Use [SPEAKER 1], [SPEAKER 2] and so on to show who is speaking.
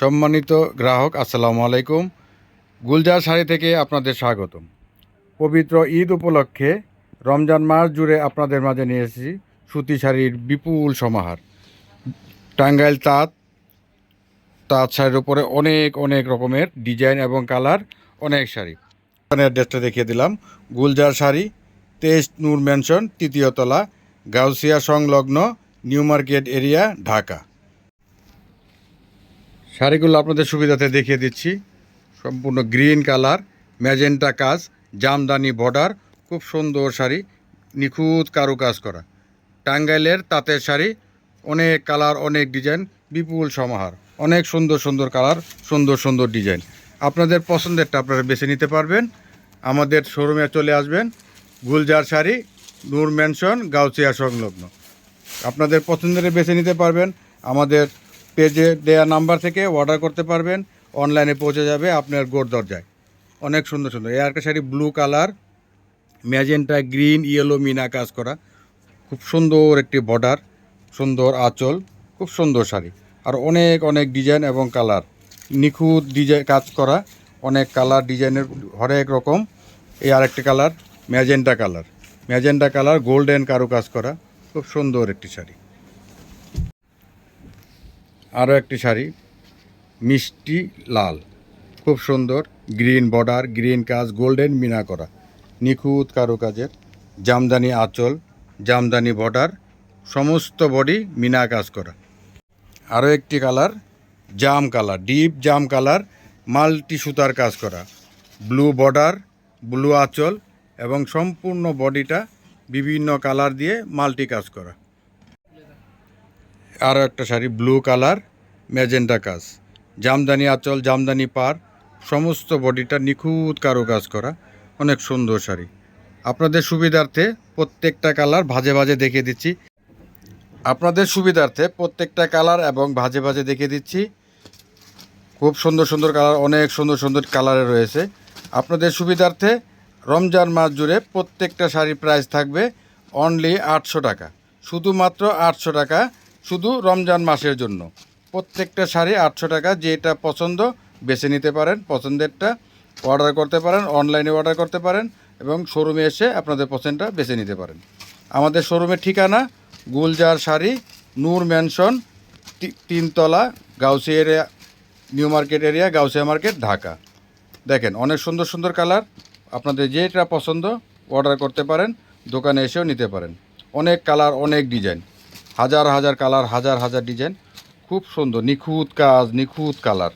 [SPEAKER 1] সম্মানিত গ্রাহক, আসসালামু আলাইকুম। গুলজার শাড়ি থেকে আপনাদের স্বাগতম। পবিত্র ঈদ উপলক্ষে রমজান মাস জুড়ে আপনাদের মাঝে নিয়ে এসেছি সুতি শাড়ির বিপুল সমাহার। টাঙ্গাইল তাঁত তাঁত শাড়ির উপরে অনেক অনেক রকমের ডিজাইন এবং কালার অনেক শাড়ি। অ্যাড্রেসটা দেখিয়ে দিলাম। গুলজার শাড়ি, তেইশ নূর ম্যানশন তৃতীয়তলা গাউসিয়া সংলগ্ন, নিউ মার্কেট এরিয়া, ঢাকা। শাড়িগুলো আপনাদের সুবিধাতে দেখিয়ে দিচ্ছি। সম্পূর্ণ গ্রিন কালার, ম্যাজেন্টা কাজ, জামদানি বর্ডার, খুব সুন্দর শাড়ি, নিখুঁত কারু কাজ করা। টাঙ্গাইলের তাঁতের শাড়ি, অনেক কালার, অনেক ডিজাইন, বিপুল সমাহার। অনেক সুন্দর সুন্দর কালার, সুন্দর সুন্দর ডিজাইন। আপনাদের পছন্দেরটা আপনারা বেছে নিতে পারবেন। আমাদের শোরুমে চলে আসবেন, গুলজার শাড়ি, নূর ম্যানশন গাউচিয়া সংলগ্ন। আপনাদের পছন্দের বেছে নিতে পারবেন। আমাদের পেজে দেয়া নাম্বার থেকে অর্ডার করতে পারবেন। অনলাইনে পৌঁছে যাবে আপনার গোর দরজায়। অনেক সুন্দর সুন্দর। এই একটা sari blue colour magenta green yellow Mina কাজ করা। খুব সুন্দর একটি বর্ডার সুন্দর আঁচল, খুব সুন্দর শাড়ি। আর অনেক অনেক ডিজাইন এবং কালার নিখুঁত ডিজাইন কাজ করা, অনেক কালার ডিজাইনের হরেক রকম। এই আরেকটি colour magenta colour magenta colour golden কারু কাজ করা। খুব সুন্দর একটি শাড়ি। আরও একটি শাড়ি, মিষ্টি লাল। খুব সুন্দর, গ্রিন বর্ডার, গ্রিন কাজ, গোল্ডেন মিনা করা নিখুঁত কারুকাজের, জামদানি আঁচল, জামদানি বর্ডার, সমস্ত বডি মিনা কাজ করা। আরও একটি কালার, জাম কালার, ডিপ জাম কালার, মাল্টি সুতার কাজ করা। ব্লু বর্ডার, ব্লু আঁচল এবং সম্পূর্ণ বডিটা বিভিন্ন কালার দিয়ে মাল্টি কাজ করা। আরও একটা শাড়ি ব্লু কালার ম্যাজেন্ডা কাজ। জামদানি আঁচল, জামদানি পার সমস্ত বডিটা নিখুঁত কারও কাজ করা, অনেক সুন্দর শাড়ি। আপনাদের সুবিধার্থে প্রত্যেকটা কালার ভাজে ভাজে দেখিয়ে দিচ্ছি। আপনাদের সুবিধার্থে প্রত্যেকটা কালার এবং ভাজে ভাজে দেখিয়ে দিচ্ছি। খুব সুন্দর সুন্দর কালার, অনেক সুন্দর সুন্দর কালারে রয়েছে। আপনাদের সুবিধার্থে রমজান মাস জুড়ে প্রত্যেকটা শাড়ির প্রাইস থাকবে অনলি আটশো টাকা। শুধুমাত্র আটশো টাকা শুধু রমজান মাসের জন্য। প্রত্যেকটা শাড়ি আটশো টাকা, যেটা পছন্দ বেছে নিতে পারেন, পছন্দেরটা অর্ডার করতে পারেন অনলাইনে অর্ডার করতে পারেন এবং শোরুমে এসে আপনাদের পছন্দটা বেছে নিতে পারেন। আমাদের শোরুমের ঠিকানা গুলজার শাড়ি, নূর ম্যানশন তিনতলা Gausia area, new market area, Gausia market, Dhaka. দেখেন, অনেক সুন্দর সুন্দর কালার, আপনাদের যেটা পছন্দ অর্ডার করতে পারেন, দোকানে এসেও নিতে পারেন। অনেক কালার, অনেক ডিজাইন হাজার হাজার কালার হাজার হাজার ডিজাইন। খুব সুন্দর নিখুঁত কাজ নিখুঁত কালার।